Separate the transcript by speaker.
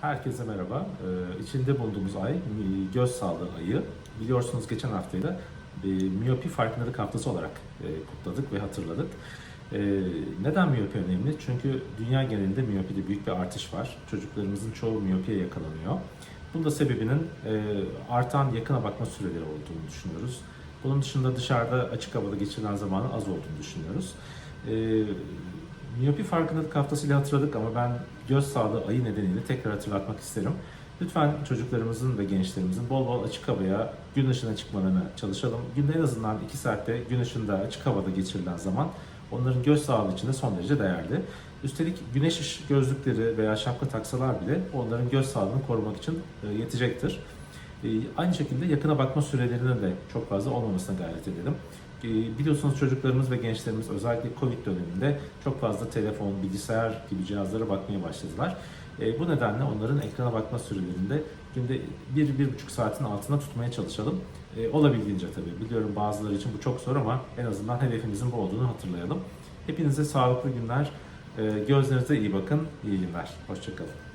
Speaker 1: Herkese merhaba. Ee, içinde bulunduğumuz ay göz sağlığı ayı. Biliyorsunuz geçen haftayı da e, miyopi farkındalık haftası olarak e, kutladık ve hatırladık. E, neden miyopi önemli? Çünkü dünya genelinde miyopide büyük bir artış var. Çocuklarımızın çoğu miyopiye yakalanıyor. Bunun da sebebinin e, artan yakına bakma süreleri olduğunu düşünüyoruz. Bunun dışında dışarıda açık havada geçirilen zamanın az olduğunu düşünüyoruz. E, miyopi farkındalık haftasıyla hatırladık ama ben göz sağlığı ayı nedeniyle tekrar hatırlatmak isterim. Lütfen çocuklarımızın ve gençlerimizin bol bol açık havaya, gün ışığına çıkmalarına çalışalım. Günde en azından 2 saatte gün ışığında açık havada geçirilen zaman onların göz sağlığı için de son derece değerli. Üstelik güneş gözlükleri veya şapka taksalar bile onların göz sağlığını korumak için e, yetecektir. E, Aynı şekilde yakına bakma sürelerinin de çok fazla olmamasına gayret edelim. E, Biliyorsunuz çocuklarımız ve gençlerimiz özellikle Covid döneminde çok fazla telefon, bilgisayar gibi cihazlara bakmaya başladılar. E, Bu nedenle onların ekrana bakma sürelerinde günde 1-1,5 saatin altına tutmaya çalışalım. Olabildiğince tabii. Biliyorum bazıları için bu çok zor ama en azından hedefimizin bu olduğunu hatırlayalım. Hepinize sağlıklı günler. Gözlerinize iyi bakın. İyi günler. Hoşçakalın.